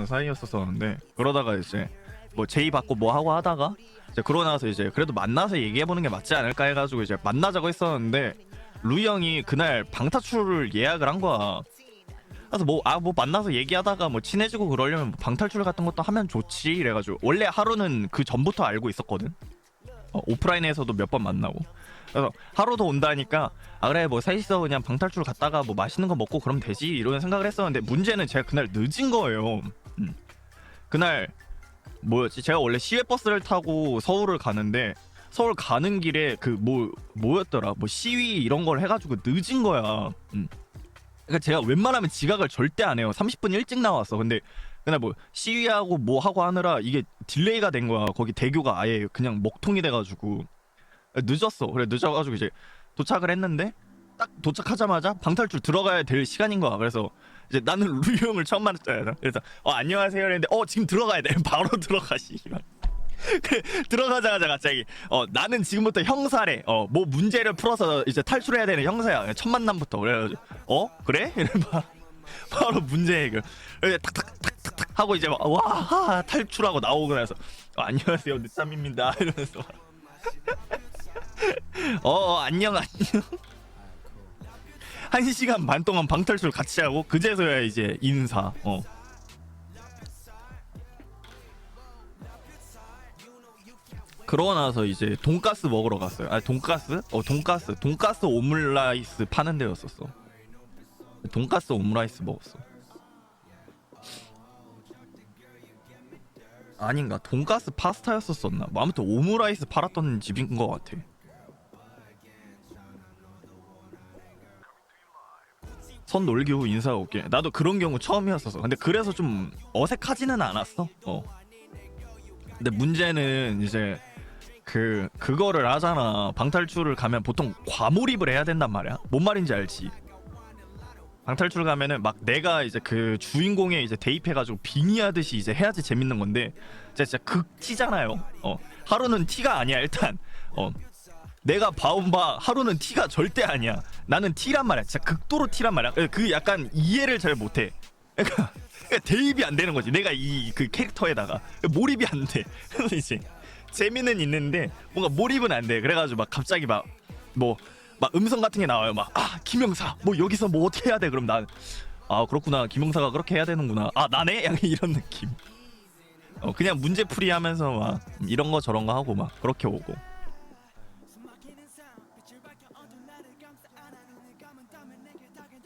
이런 사이였었었는데 그러다가 이제 뭐 제의 받고 뭐 하고 하다가 이제 그러고 나서 이제 그래도 만나서 얘기해 보는 게 맞지 않을까 해가지고 이제 만나자고 했었는데 루이 형이 그날 방탈출을 예약을 한 거야. 그래서 뭐 아 뭐 만나서 얘기하다가 뭐 친해지고 그러려면 뭐 방탈출 같은 것도 하면 좋지 이래가지고 원래 하루는 그 전부터 알고 있었거든. 어, 오프라인에서도 몇 번 만나고. 그래서 하루도 온다니까 아 그래 뭐 셋이서 그냥 방탈출 갔다가 뭐 맛있는 거 먹고 그러면 되지 이런 생각을 했었는데 문제는 제가 그날 늦은 거예요. 음. 그날 뭐였지? 제가 원래 시외 버스를 타고 서울을 가는데 서울 가는 길에 그 뭐 뭐였더라? 뭐 시위 이런 걸 해가지고 늦은 거야. 음. 그러니까 제가 웬만하면 지각을 절대 안 해요. 30분 일찍 나왔어. 근데 그날 뭐 시위하고 뭐 하고 하느라 이게 딜레이가 된 거야. 거기 대교가 아예 그냥 먹통이 돼가지고 늦었어. 그래 늦어가지고 이제 도착을 했는데 딱 도착하자마자 방탈출 들어가야 될 시간인 거야. 그래서 이제 나는 루이 형을 처음 만났잖아. 그래서 어 안녕하세요 했는데 어 지금 들어가야 돼. 바로 들어가 씨발. 그래, 들어가자마자 갑자기 어 나는 지금부터 형사래. 어 뭐 문제를 풀어서 이제 탈출해야 되는 형사야. 첫 만남부터 그래가지고 어 그래? 이래 봐. 바로 문제 해결. 탁탁탁탁탁 하고 이제 막, 와 하, 탈출하고 나오고 나서 어, 안녕하세요 늦잠입니다 이러면서 어, 어 안녕 안녕. 한 시간 반 동안 방탈출 같이 하고 그제서야 이제 인사. 어. 그러고 나서 이제 돈가스 먹으러 갔어요. 아 돈가스? 어 돈가스. 돈가스 오믈라이스 파는 데였었어. 돈가스 오므라이스 먹었어. 아닌가? 돈가스 파스타였었었나? 뭐 아무튼 오므라이스 팔았던 집인 것 같아. 선 놀기 후 인사가 올게. 나도 그런 경우 처음이었었어. 근데 그래서 좀 어색하지는 않았어. 어. 근데 문제는 이제 그 그거를 하잖아. 방탈출을 가면 보통 과몰입을 해야 된단 말이야. 뭔 말인지 알지? 방탈출 가면은 막 내가 이제 그 주인공에 이제 대입해가지고 빙의하듯이 이제 해야지 재밌는 건데 진짜, 진짜 극티잖아요. 어 하루는 티가 아니야 일단. 어 내가 봐온 바 하루는 티가 절대 아니야. 나는 티란 말이야. 진짜 극도로 티란 말이야. 그 약간 이해를 잘 못해. 그러니까, 그러니까 대입이 안 되는 거지. 내가 이 그 캐릭터에다가 몰입이 안 돼. 그래서 이제 재미는 있는데 뭔가 몰입은 안 돼. 그래가지고 막 갑자기 막 뭐 막 음성 같은 게 나와요. 막 아 김영사 뭐 여기서 뭐 어떻게 해야 돼? 그럼 난 아 그렇구나 김영사가 그렇게 해야 되는구나. 아 나네? 약간 이런 느낌. 어 그냥 문제풀이 하면서 막 이런 거 저런 거 하고 막 그렇게 오고.